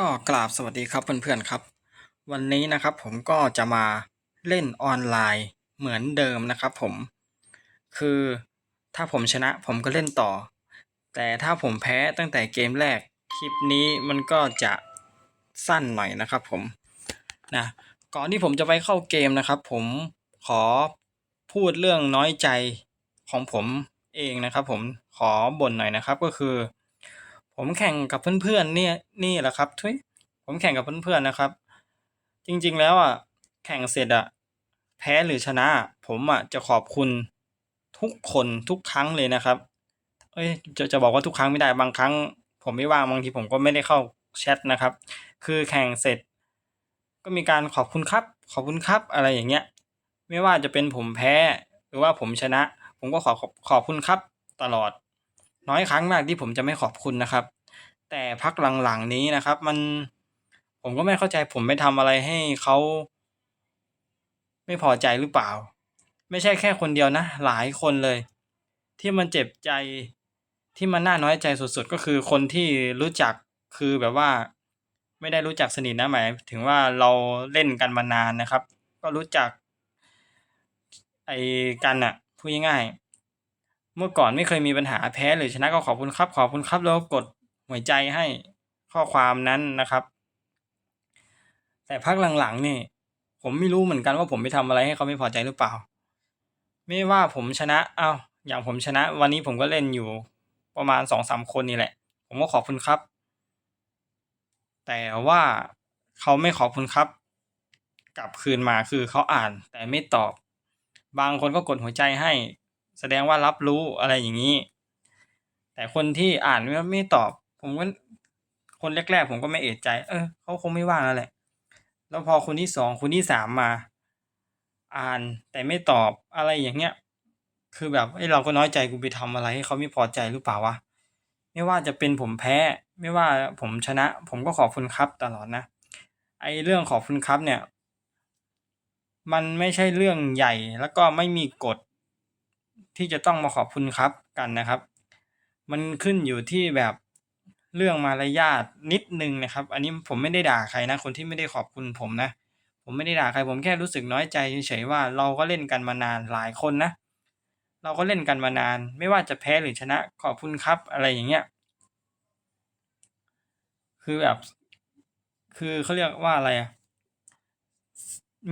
ก็กราบสวัสดีครับเพื่อนๆครับ วันนี้นะครับผมก็จะมาเล่นออนไลน์เหมือนเดิมนะครับผม คือถ้าผมชนะผมก็เล่นต่อ แต่ถ้าผมแพ้ตั้งแต่เกมแรก คลิปนี้มันก็จะสั้นหน่อยนะครับผมนะก่อนที่ผมจะไปเข้าเกมนะครับ ผมขอพูดเรื่องน้อยใจของผมเองนะครับ ผมขอบ่นหน่อยนะครับก็คือ ผมแข่งกับเพื่อนๆเนี่ยนี่แหละครับทุยผมแข่งกับเพื่อนๆนะครับ จริงๆแล้วอะแข่งเสร็จอะแพ้หรือชนะ ผมอะจะขอบคุณทุกคนทุกครั้งเลยนะครับ เอ้ยจะจะบอกว่าทุกครั้งไม่ได้บางครั้ง ผมไม่ว่างบางทีผมก็ไม่ได้เข้าแชทนะครับ คือแข่งเสร็จ ก็มีการขอบคุณครับ ขอบคุณครับอะไรอย่างเงี้ย ไม่ว่าจะเป็นผมแพ้หรือว่าผมชนะ ผมก็ขอขอบขอบคุณครับตลอด น้อยครั้งมากที่ผมจะไม่ขอบคุณนะครับ แต่พักหลังๆนี้นะครับ มันผมก็ไม่เข้าใจผมไปทำอะไรให้เขาไม่พอใจหรือเปล่า ไม่ใช่แค่คนเดียวนะ หลายคนเลย ที่มันเจ็บใจที่มันน่าน้อยใจสุดๆ ก็คือคนที่รู้จักคือแบบว่า ไม่ได้รู้จักสนิทนะหมาย ถึงว่าเราเล่นกันมานานนะครับ ก็รู้จัก ไอ้กันอะพูดง่ายๆ เมื่อก่อนไม่เคยมีปัญหาแพ้หรือชนะก็ขอบคุณครับขอบคุณครับแล้วกดหัวใจให้ข้อความนั้นนะครับ แต่พักหลังๆนี่ผมไม่รู้เหมือนกันว่าผมไปทำอะไรให้เขาไม่พอใจหรือเปล่า ไม่ว่าผมชนะเอา้าอย่างผมชนะ วันนี้ผมก็เล่นอยู่ประมาณสองสามคนนี่แหละ ผมก็ขอบคุณครับ แต่ว่าเขาไม่ขอบคุณครับ กลับคืนมาคือเขาอ่านแต่ไม่ตอบ บางคนก็กดหัวใจให้ แสดงว่ารับรู้อะไรอย่างนี้ แต่คนที่อ่านไม่ไม่ตอบ ผมก็คนแรกๆผมก็ไม่เอะใจ เออเขาคงไม่ว่างแล้วแหละ แล้วพอคนที่สองคนที่สามมา อ่านแต่ไม่ตอบอะไรอย่างเงี้ย คือแบบไอ้เราก็น้อยใจกูไปทำอะไรให้เขาไม่พอใจหรือเปล่าวะไม่ว่าจะเป็นผมแพ้ ไม่ว่าผมชนะ ผมก็ขอบคุณครับตลอดนะไอ้เรื่องขอบคุณครับเนี่ย มันไม่ใช่เรื่องใหญ่แล้วก็ไม่มีกฎ ที่จะต้องมาขอบคุณครับกันนะครับ มันขึ้นอยู่ที่แบบเรื่องมารยาทนิดนึงนะครับ อันนี้ผมไม่ได้ด่าใครนะ คนที่ไม่ได้ขอบคุณผมนะ ผมไม่ได้ด่าใคร ผมแค่รู้สึกน้อยใจเฉยๆว่าเราก็เล่นกันมานานหลายคนนะ เราก็เล่นกันมานาน ไม่ว่าจะแพ้หรือชนะขอบคุณครับอะไรอย่างเงี้ย คือแบบ คือเขาเรียกว่าอะไรอะ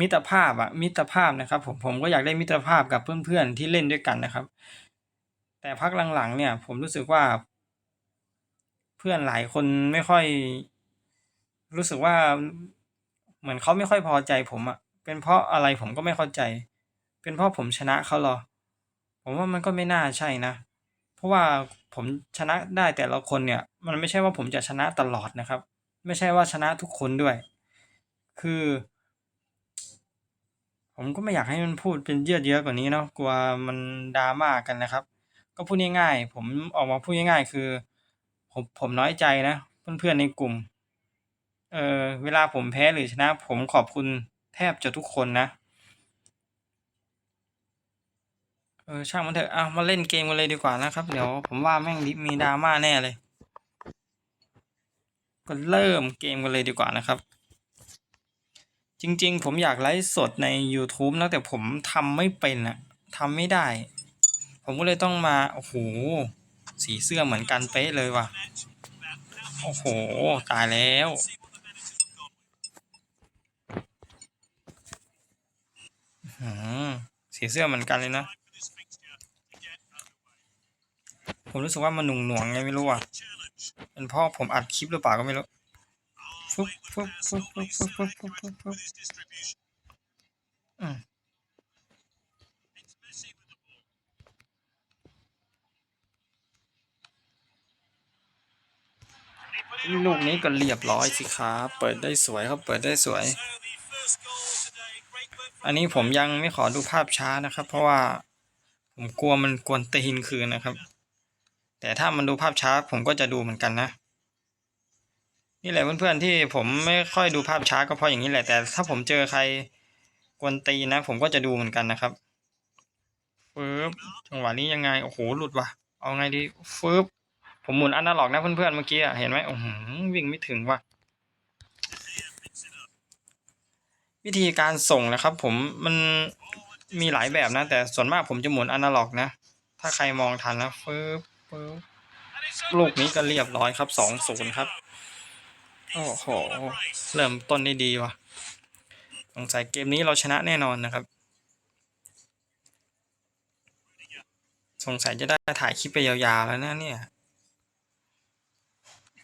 มิตรภาพอะมิตรภาพนะครับ ผมผมก็อยากได้มิตรภาพกับเพื่อนๆที่เล่นด้วยกันนะครับ แต่พักหลังๆ เนี่ย ผมรู้สึกว่า เพื่อนหลายคนไม่ค่อย รู้สึกว่า เหมือนเขาไม่ค่อยพอใจผมอะเป็นเพราะอะไรผมก็ไม่เข้าใจ เป็นเพราะผมชนะเขาหรอ ผมว่ามันก็ไม่น่าใช่นะ เพราะว่าผมชนะได้แต่ละคนเนี่ย มันไม่ใช่ว่าผมจะชนะตลอดนะครับ ไม่ใช่ว่าชนะทุกคนด้วย คือ ผมก็ไม่อยากให้มันพูดเป็นเยือกเยื้อกว่านี้เนาะกลัวมันดราม่ากันนะครับ ก็พูดง่ายๆผมออกมาพูดง่ายๆ คือ ผมผมน้อยใจนะเพื่อนๆในกลุ่ม เออเวลาผมแพ้หรือชนะ ผมขอบคุณแทบจะทุกคนนะเออช่างมันเถอะเอามาเล่นเกมกันเลยดีกว่านะครับ เดี๋ยวผมว่าแม่งมีดราม่าแน่เลย ก็เริ่มเกมกันเลยดีกว่านะครับ จริงๆ ผมอยากไลฟ์สดใน YouTube นะแต่ผมทำไม่เป็นอะทำไม่ได้ ผมก็เลยต้องมา โอ้โห สีเสื้อเหมือนกันเป๊ะเลยว่ะ โอ้โห ตายแล้วสีเสื้อเหมือนกันเลยนะ ผมรู้สึกว่ามันหน่งหน่วงๆไงไม่รู้อะเป็นเพราะผมอัดคลิปหรือเปล่าก็ไม่รู้ ฟึบฟึบฟึบฟึบฟึบฟึบฟึบฟึบฟึบอืมลูกนี้ก็เรียบร้อยสิครับเปิดได้สวยครับ เปิดได้สวย อันนี้ผมยังไม่ขอดูภาพช้านะครับ เพราะว่าผมกลัวมันกวนตีนคืนนะครับ แต่ถ้ามันดูภาพช้าผมก็จะดูเหมือนกันนะ นี่แหละเพื่อนๆที่ผมไม่ค่อยดูภาพช้าก็เพราะอย่างนี้แหละ แต่ถ้าผมเจอใครกวนตีนะ ผมก็จะดูเหมือนกันนะครับฟืบจังหวะนี้ยังไงโอ้โหหลุดว่ะ เอาไงดีฟืบผมหมุนอนาล็อกนะเพื่อนๆเมื่อกี้อะเห็นไหมโอ้โหวิ่งไม่ถึงว่ะวิธีการส่งนะครับ ผมมันมีหลายแบบนะ แต่ส่วนมากผมจะหมุนอนาล็อกนะ ถ้าใครมองทันนะฟึบฟึบลูกนี้ก็เรียบร้อยครับสองศูนย์ครับ โอ้โห เริ่มต้นได้ดีว่ะสงสัยเกมนี้เราชนะแน่นอนนะครับ สงสัยจะได้ถ่ายคลิปไปยาวๆแล้วนะเนี่ย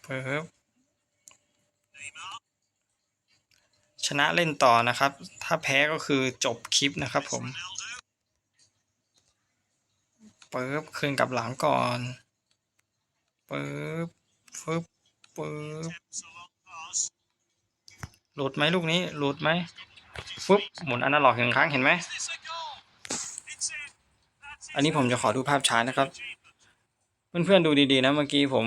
เพิ่มชนะเล่นต่อนะครับ ถ้าแพ้ก็คือจบคลิปนะครับผมเปิบคืนกลับหลังก่อนเปิบฟึบเปิบ หลุดไหมลูกนี้หลุดไหมฟึบหมุนอนาล็อกหนึ่งครั้งเห็นไหมอันนี้ผมจะขอดูภาพช้านะครับ เพื่อนๆดูดีๆนะเมื่อกี้ผม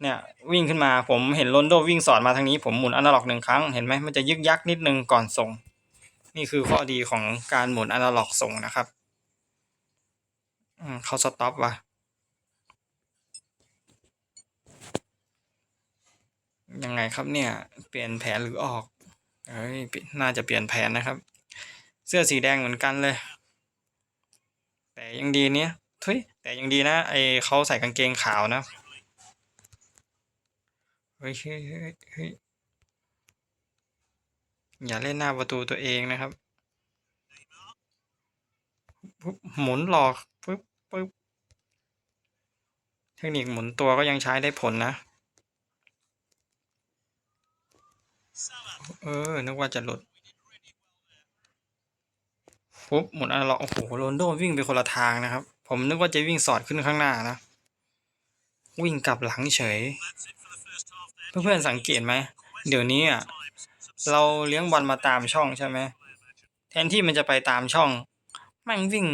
เนี่ยวิ่งขึ้นมาผมเห็นโรนโดวิ่งสอดมาทางนี้ผมหมุนอนาล็อกหนึ่งครั้งเห็นไหมมันจะยึกยักนิดนึงก่อนส่ง นี่คือข้อดีของการหมุนอนาล็อกส่งนะครับอืมเขาสต็อปว่ะ ยังไงครับเนี่ย เปลี่ยนแผนหรือออกเอ้ยน่าจะเปลี่ยนแผนนะครับ เสื้อสีแดงเหมือนกันเลย แต่ยังดีเนี้ยทุยแต่ยังดีนะไอเขาใส่กางเกงขาวนะเฮ้ยเฮ้ยเฮ้ยอย่าเล่นหน้าประตูตัวเองนะครับปุ๊บหมุนหลอกปึ๊บปึ๊บเทคนิคหมุนตัวก็ยังใช้ได้ผลนะ เออ นึกว่าจะหลุดปุ๊บหมุนอะไรหรอกโอ้โหโรนโดวิ่งไปคนละทางนะครับ ผมนึกว่าจะวิ่งสอดขึ้นข้างหน้านะ วิ่งกลับหลังเฉย เพื่อนๆสังเกตไหม เดี๋ยวนี้อะ เราเลี้ยงบอลมาตามช่องใช่ไหม แทนที่มันจะไปตามช่อง แม่งวิ่ง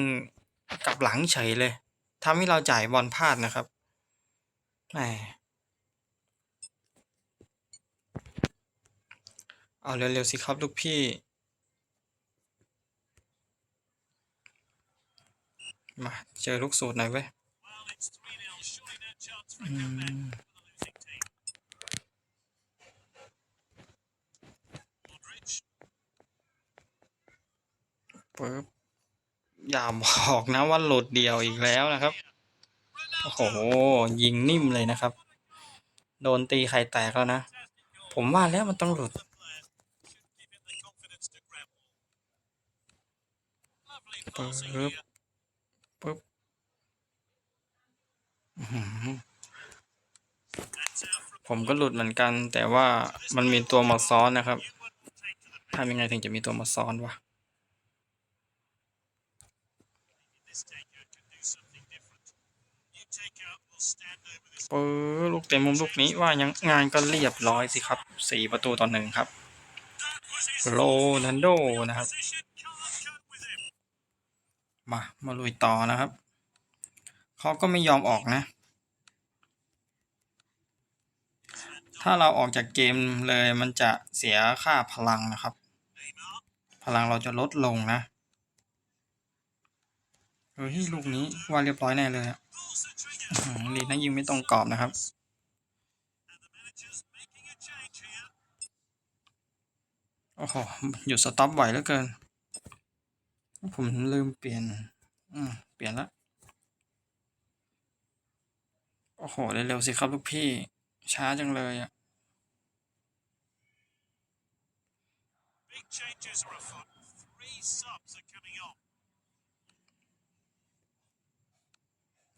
กลับหลังเฉยเลยทำให้เราจ่ายบอลพลาดนะครับแหม เอาเร็วๆสิครับลูกพี่ มาเจอลูกสูตรหน่อยเว้ยปึ๊บอย่าบอกนะว่าหลุดเดียวอีกแล้วนะครับ โอ้โห ยิงนิ่มเลยนะครับ โดนตีไข่แตกแล้วนะ ผมว่าแล้วมันต้องหลุด ปึ๊บปึ๊บผมก็หลุดเหมือนกัน แต่ว่ามันมีตัวมาซ้อนนะครับทำยังไงถึงจะมีตัวมาซ้อนวะปื้อลูกเต็มมุมลูกนี้ว่ายังงานก็เรียบร้อยสิครับสี่ประตูต่อหนึ่งครับ โรนันโดนะครับ มามาลุยต่อนะครับเขาก็ไม่ยอมออกนะ ถ้าเราออกจากเกมเลยมันจะเสียค่าพลังนะครับ พลังเราจะลดลงนะเฮ้ยลูกนี้ว่าเรียบร้อยแน่เลยอะอื้อหือดีนะยิงไม่ตรงกรอบนะครับโอ้โหหยุดสต็อปไหวแล้วเกิน ผมลืมเปลี่ยน อืม เปลี่ยนละ โอ้โห เร็วๆสิครับลูกพี่ ช้าจังเลยอะ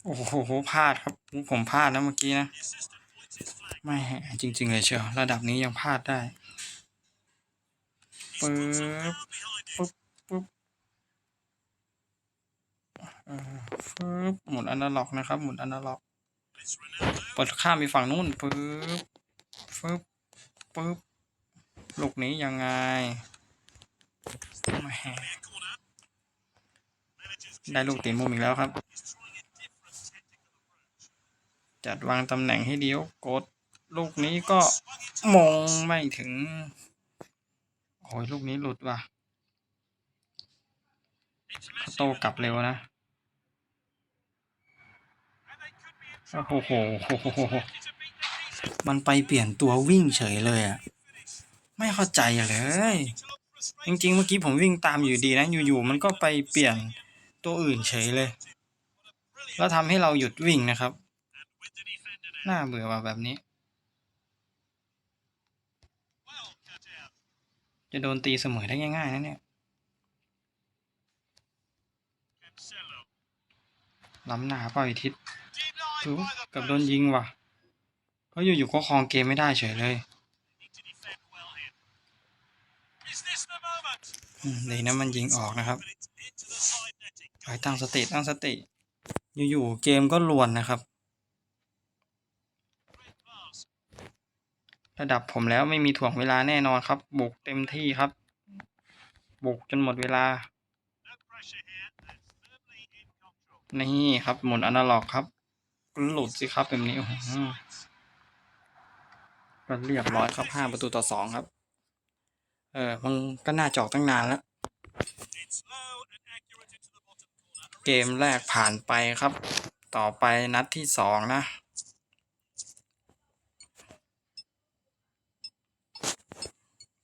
โอ้โหพลาดครับ ผมพลาดนะเมื่อกี้นะ ไม่จริง ๆ เลยเชียว ระดับนี้ยังพลาดได้ปึ๊บปึ๊บเออ ฟึบหมุนอนาล็อกนะครับ หมุนอนาล็อก เปิดข้ามไปฝั่งนู้นปึ๊บฟึบปึ๊บลูกนี้ยังไงแหมได้ลูกตีมุมอีกแล้วครับ จัดวางตำแหน่งให้เดียวกด ลูกนี้ก็มองไม่ถึง โอ้ยลูกนี้หลุดว่ะเขาโตกลับเร็วนะ โอ้โห มันไปเปลี่ยนตัววิ่งเฉยเลยอะ ไม่เข้าใจเลย จริงๆ เมื่อกี้ผมวิ่งตามอยู่ดีนะ อยู่ๆ มันก็ไปเปลี่ยนตัวอื่นเฉยเลย แล้วทำให้เราหยุดวิ่งนะครับ น่าเบื่อว่ะแบบนี้ จะโดนตีเสมอได้ง่ายๆนะเนี่ยล้ำหนาเปล่าอีทิศ ถูกับโดนยิงว่ะเพราอยู่ๆก็ครองเกมไม่ได้เฉยเลยอืมดีนะมันยิงออกนะครับไปตั้งสติตั้งสติ อยู่ๆเกมก็ลวนนะครับ ระดับผมแล้วไม่มีถ่วงเวลาแน่นอนครับ บุกเต็มที่ครับ บุกจนหมดเวลา นี่ครับหมุนอนาล็อกครับ หลุดสิครับแบบนี้โอ้โหก็เรียบร้อยครับห้าประตูต่อสองครับ เออมันก็น่าจอกตั้งนานแล้ว เกมแรกผ่านไปครับ ต่อไปนัดที่สองนะ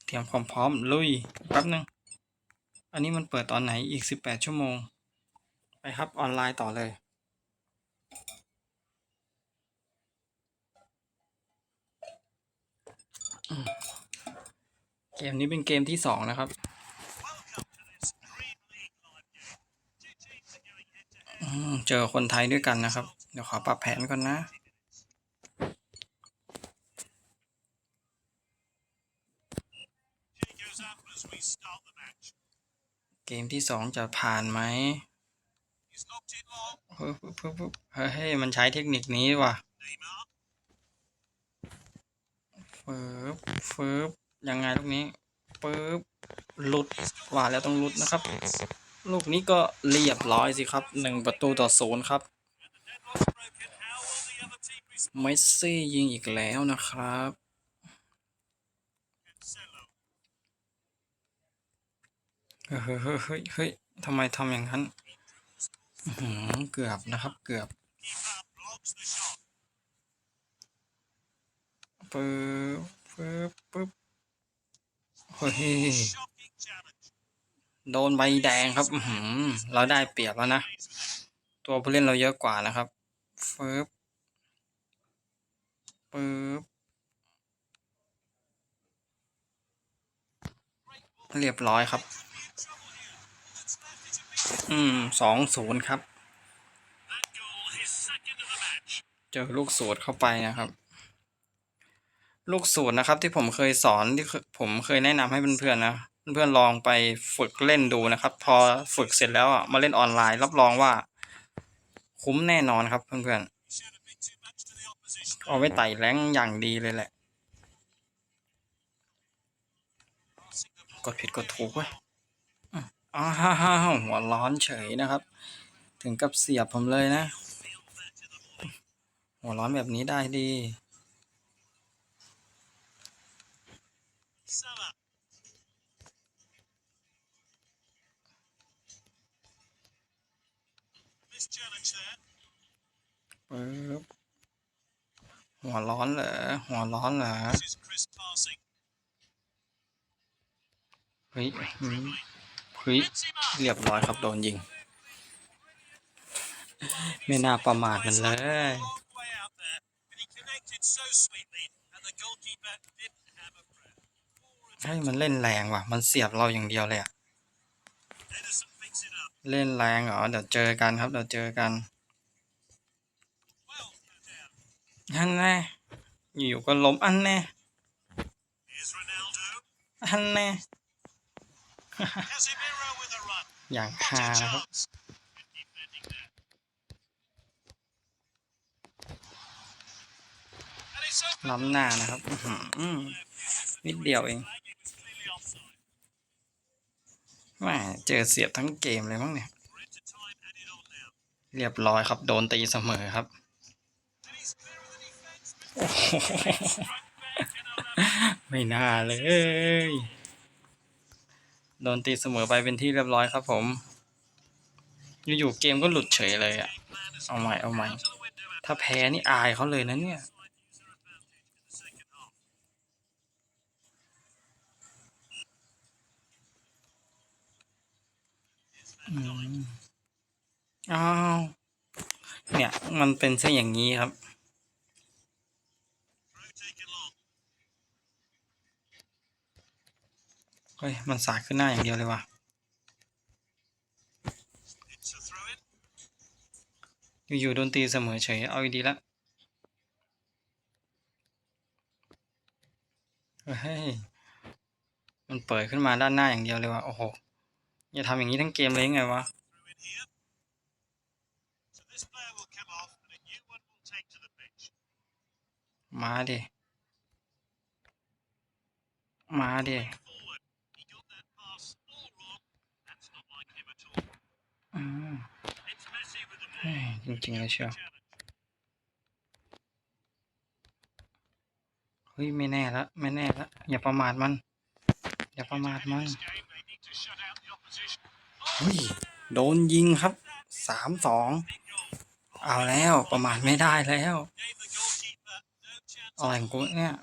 เตรียมความพร้อมลุยแป๊บนึง อันนี้มันเปิดตอนไหนอีกสิบแปดชั่วโมง ไปครับออนไลน์ต่อเลย เกมนี้เป็นเกมที่สองนะครับ เจอคนไทยด้วยกันนะครับ เดี๋ยวขอปรับแผนก่อนนะ เกมที่สองจะผ่านไหมเฮ้ยเมันใช้เทคนิคนี้ว่ะฟืบเฟืบ ยังไงลูกนี้ปึ๊บหลุดว่าแล้วต้องหลุดนะครับ ลูกนี้ก็เรียบร้อยสิครับหนึ่งประตูต่อศูนย์ครับเมสซี่ยิงอีกแล้วนะครับเฮ้ยเฮ้ยเฮ้ยเฮ้ยทำไมทำอย่างนั้นหือเกือบนะครับเกือบปึ๊บปึ๊บปึ๊บ โดนใบแดงครับเราได้เปรียบแล้วนะ ตัวผู้เล่นเราเยอะกว่านะครับปึ๊บปึ๊บเรียบร้อยครับ อืมสองศูนย์ครับ เจอลูกสูตรเข้าไปนะครับ ลูกสูตรนะครับ ที่ผมเคยสอนที่ผมเคยแนะนำให้เพื่อนๆนะเพื่อนๆลองไปฝึกเล่นดูนะครับ พอฝึกเสร็จแล้วอะมาเล่นออนไลน์ รับรองว่า คุ้มแน่นอนครับเพื่อนๆเอาไว้ไต่แรงอย่างดีเลยแหละ กดผิดกดถูกเว้ยอะอ้าวหัวร้อนเฉยนะครับ ถึงกับเสียบผมเลยนะ หัวร้อนแบบนี้ได้ดี ปึ๊บหัวร้อนเหรอ หัวร้อนเหรอ เฮ้ยเฮ้ยเรียบร้อยครับโดนยิง ไม่น่าประมาทมันเลย ให้ยมันเล่นแรงว่ะ มันเสียบเราอย่างเดียวเลยอะเล่นแรงเหรอ เดี๋ยวเจอกันครับ เดี๋ยวเจอกันอันแน่อยู่ๆก็ล้มอันแน่อันแน่อย่างฮานะครับล้ำหน้านะครับอื้อหือนิดเดียวเอง แหม่เจอเสียบทั้งเกมเลยมั้งเนี่ย เรียบร้อยครับโดนตีเสมอครับ ไม่น่าเลย โดนตีเสมอไปเป็นที่เรียบร้อยครับผม อยู่ๆเกมก็หลุดเฉยเลยอะเอาใหม่เอาใหม่ ถ้าแพ้นี่อายเขาเลยนะเนี่ย อ้าวเนี่ยมันเป็นซะอย่างนี้ครับ เฮ้ย มันสาดขึ้นหน้าอย่างเดียวเลยว่ะอยู่ๆโดนตีเสมอเฉย เอาดีละเฮ้ย มันเปิดขึ้นมาด้านหน้าอย่างเดียวเลยว่ะ โอ้โห อย่าทำอย่างนี้ทั้งเกมเลยไงวะมาดิมาเดจริงๆเลยเชียวเฮ้ย ไม่แน่ละ ไม่แน่ละ อย่าประมาทมัน อย่าประมาทมัน โดนยิงครับสามสองเอาแล้วประมาณไม่ได้แล้วอะไรของกูเนี่ย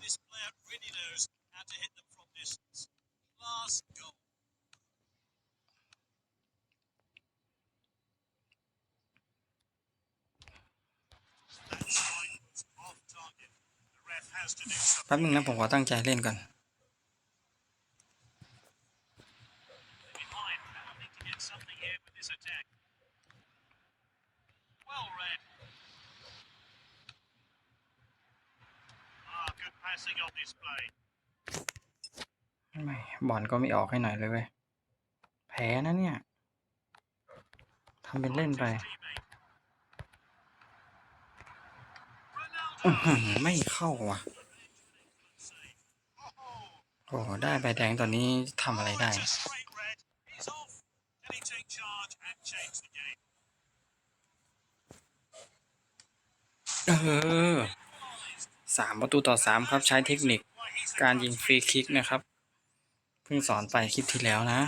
แป๊บนึงนะผมขอตั้งใจเล่นก่อน บอลก็ไม่ออกให้หน่อยเลยเว้ยแพ้นะเนี่ยทำเป็นเล่นไปไม่เข้าว่ะ โอ้ได้ใบแดงตอนนี้ทำอะไรได้ เออสามประตูต่อสามครับใช้เทคนิค การยิงฟรีคิกนะครับ เพิ่งสอนไปคลิปที่แล้วนะ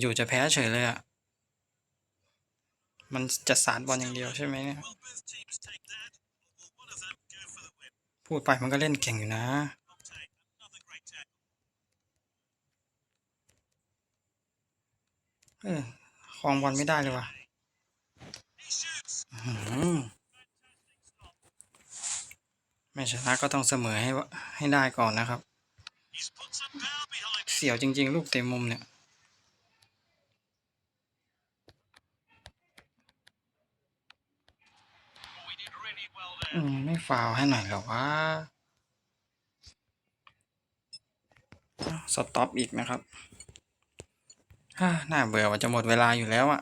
อยู่ๆจะแพ้เฉยเลยอะ่ะ มันจะสารบอลอย่างเดียวใช่ไหมเนี่ย พูดไปมันก็เล่นเก่งอยู่นะเออคลองบอลไม่ได้เลยว่ะไม่ชนะก็ต้องเสมอให้ให้ได้ก่อนนะครับ เสียวจริง ๆ ลูกเต็มมุมเนี่ยอืมไม่ฟาวให้หน่อยหรอวะสต็อปอีกนะครับฮ่าน่าเบื่อว่าจะหมดเวลาอยู่แล้วอะ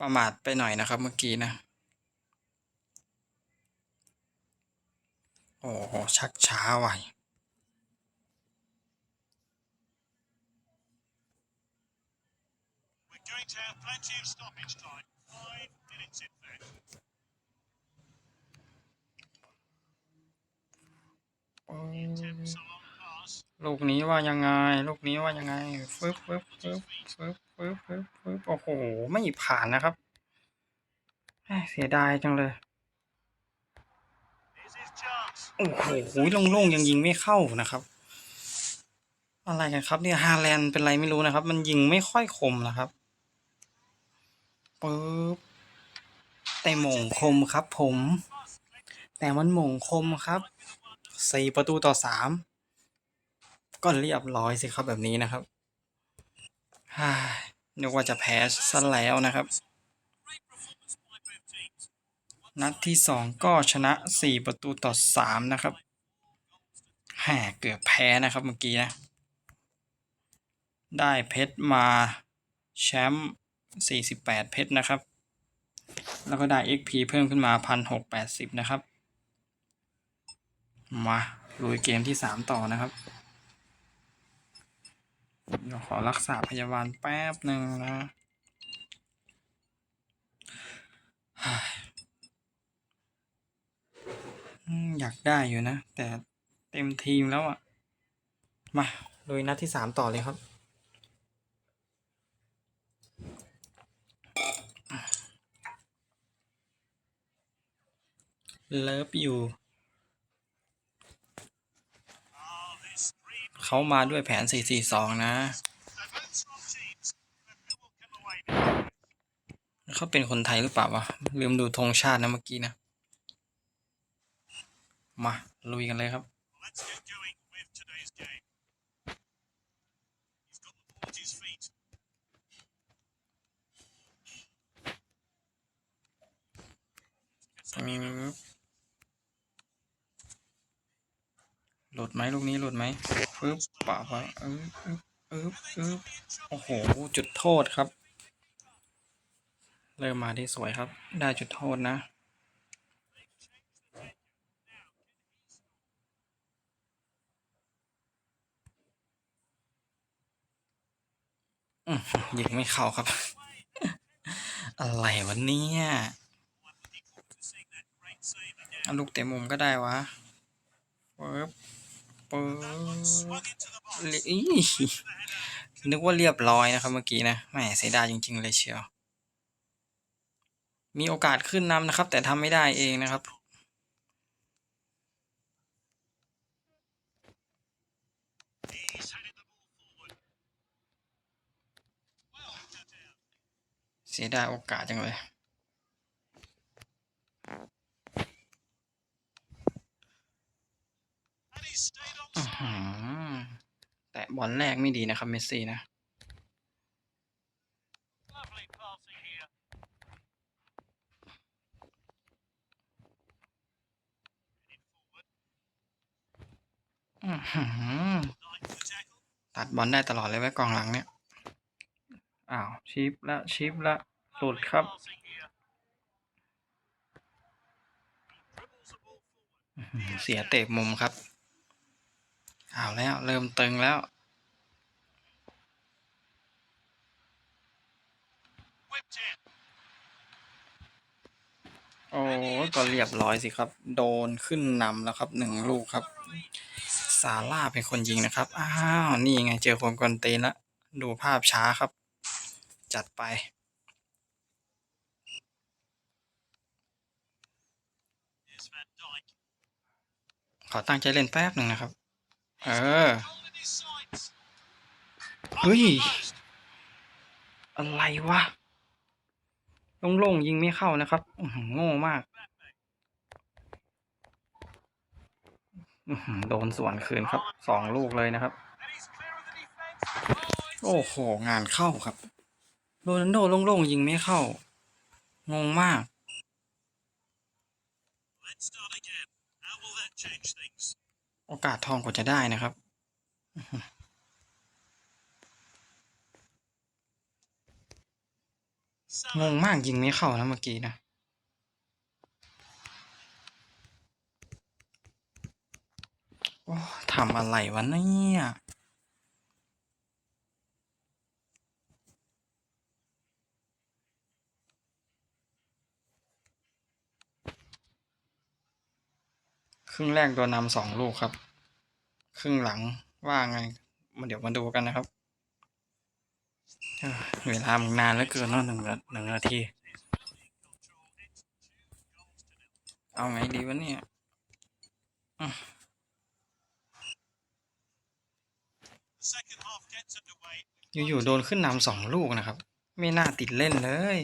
ประมาทไปหน่อยนะครับเมื่อกี้นะ โอ้โหชักช้าไว We're going to have plenty of stoppage time. Five minutes in fact. โอ้ย Attempts a long pass. ลูกนี้ว่ายังไง ลูกนี้ว่ายังไงฟึบฟึบฟึบฟึบฟึบฟึบฟึบโอ้โห ไม่ผ่านนะครับเอ้ยเสียดายจังเลย Here's his chance. โอ้โหโล่งๆยังยิงไม่เข้านะครับ อะไรกันครับ เนี่ยฮาแลนด์เป็นไรไม่รู้นะครับ มันยิงไม่ค่อยคมนะครับปึ๊บแต่หม่งคมครับ ผม แต่มันหม่งคมครับสี่ประตูต่อสามก็เรียบร้อยสิครับแบบนี้นะครับฮ่านึกว่าจะแพ้ซะแล้วนะครับ นัดที่สองก็ชนะสี่ประตูต่อสามนะครับแหมเกือบแพ้นะครับเมื่อกี้นะ ได้เพชรมาแชมป์สี่สิบแปดเพชรนะครับ แล้วก็ได้ XP เพิ่มขึ้นมาพันหกแปดสิบนะครับ มาลุยเกมที่สามต่อนะครับเดี๋ยวขอรักษาพยาบาลแป๊บหนึ่งนะ อยากได้อยู่นะ แต่เต็มทีมแล้วอะ มาลุยนัดที่สามต่อเลยครับเลิฟอยู่เขามาด้วยแผน 4-4-2 นะ เขาเป็นคนไทยหรือเปล่าวะ ลืมดูธงชาตินะเมื่อกี้นะ มา ลุยกันเลยครับ Let's get going with today's game. He's got the ball at his feet. อืมหลุดไหมลูกนี้หลุดไหมปึ๊บป่าป่าเอออึ๊บอึ๊บอึ๊บโอ้โห จุดโทษครับ เริ่มมาที่สวยครับ ได้จุดโทษนะ ยิงไม่เข้าครับ อะไรวะเนี่ยลูกเตะมุมก็ได้วะปึ๊บปึ๊บเรียอีนึกว่าเรียบร้อยนะครับเมื่อกี้นะแหมเสียดายจริง ๆ เลยเชียว มีโอกาสขึ้นนำนะครับ แต่ทำไม่ได้เองนะครับ สียดายโอกาสจังเลย แต่บอลแรกไม่ดีนะครับ เมสซี่นะตัดบอลได้ตลอดเลยไว้กองหลังเนี่ย อ้าวชิปละชิปละหลุดครับเสียเตะมุมครับเอาแล้ว เริ่มตึงแล้วโอ้ก็เรียบร้อยสิครับ โดนขึ้นนำแล้วครับหนึ่งลูกครับ ซาร่าเป็นคนยิงนะครับ อ้าว นี่ไงเจอคนกวนตีนละ ดูภาพช้าครับ จัดไป ขอตั้งใจเล่นแป๊บหนึ่งนะครับ เออ เฮ้ย อะไรวะโล่งๆยิงไม่เข้านะครับโง่มากโดนสวนคืนครับสองลูกเลยนะครับ โอ้โห งานเข้าครับ โรนัลโดโล่งๆยิงไม่เข้า งงมาก โอกาสทองกว่าจะได้นะครับ งงมากยิงไม่เข้านะเมื่อกี้นะโอ้ทำอะไรวะเนี่ย ครึ่งแรกโดนนำสองลูกครับ ครึ่งหลังว่าไงมาเดี๋ยวมาดูกันนะครับ เวลามันนานเหลือเกินเนาะหนึ่งนาหนึ่งนาที เอาไงดีวะเนี่ยอยู่ๆโดนขึ้นนำสองลูกนะครับ ไม่น่าติดเล่นเลย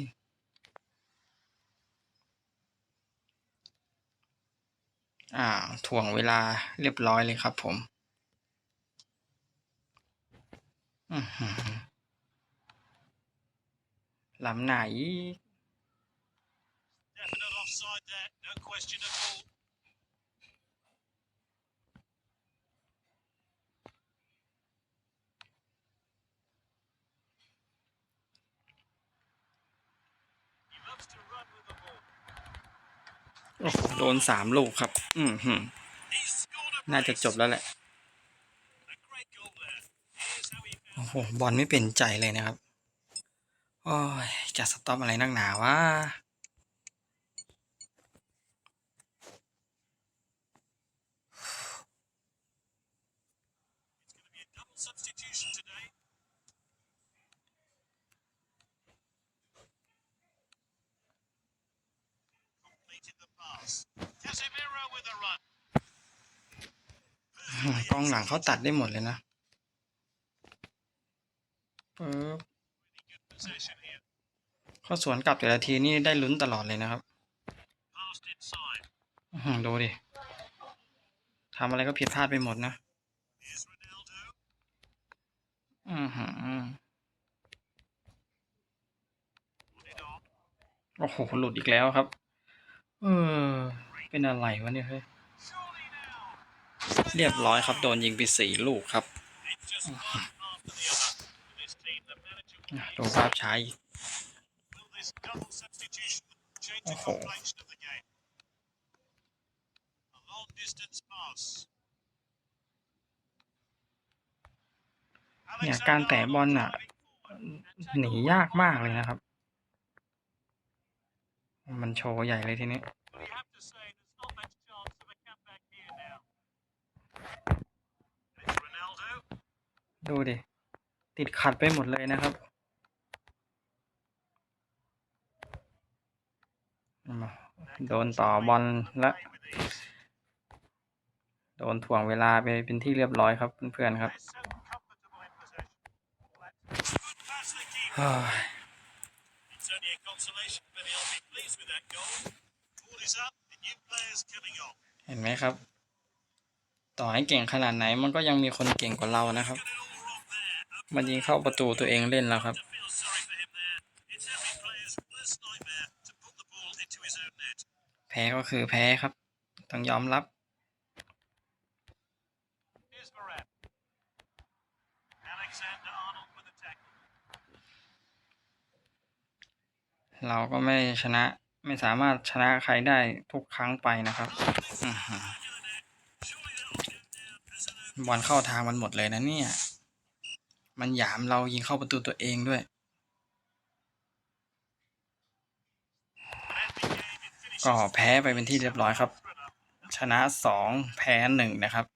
อ่าถ่วงเวลาเรียบร้อยเลยครับผมลำไหน ดนสามลูกครับ อือหือน่าจะจบแล้วแหละ โอ้โห บอลไม่เป็นใจเลยนะครับ โอ้ย จะสต็อปอะไรนักหนาวะ กองหลังเขาตัดได้หมดเลยนะปึ๊บ Really good possession here. เข้าสวนกลับแต่ละทีนี่ได้ลุ้นตลอดเลยนะครับดูดิทำอะไรก็ผิดพลาดไปหมดนะอือหือโอ้โห หลุดอีกแล้วครับ เออ เป็นอะไรวะเนี่ยเฮ้ย เรียบร้อยครับ โดนยิงไปสี่ลูกครับ ดูภาพใช้โอ้โหเนี่ยการแตะบอลอะ หนียากมากเลยนะครับ มันโชว์ใหญ่เลยทีนี้ ดูดิ ติดขัดไปหมดเลยนะครับโดนต่อบอลละ โดนถ่วงเวลาไปเป็นที่เรียบร้อยครับเพื่อนๆครับเห็นไหมครับ ต่อให้เก่งขนาดไหนมันก็ยังมีคนเก่งกว่าเรานะครับ มันยิงเข้าประตูตัวเองเล่นแล้วครับ แพ้ก็คือแพ้ครับ ต้องยอมรับเราก็ไม่ชนะไม่สามารถชนะใครได้ทุกครั้งไปนะครับบอลเข้าทางมันหมดเลยนะเนี่ย มันหยามเรายิงเข้าประตูตัวเองด้วย ก็แพ้ไปเป็นที่เรียบร้อยครับ ชนะสองแพ้หนึ่งนะครับ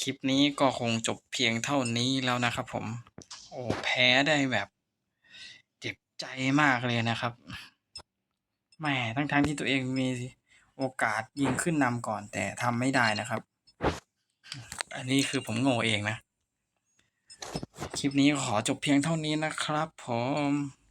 คลิปนี้ก็คงจบเพียงเท่านี้แล้วนะครับผม โอ้แพ้ได้แบบเจ็บใจมากเลยนะครับแหมทั้งๆที่ตัวเองมีโอกาสยิงขึ้นนำก่อนแต่ทำไม่ได้นะครับ อันนี้คือผมโง่เองนะ คลิปนี้ขอจบเพียงเท่านี้นะครับผม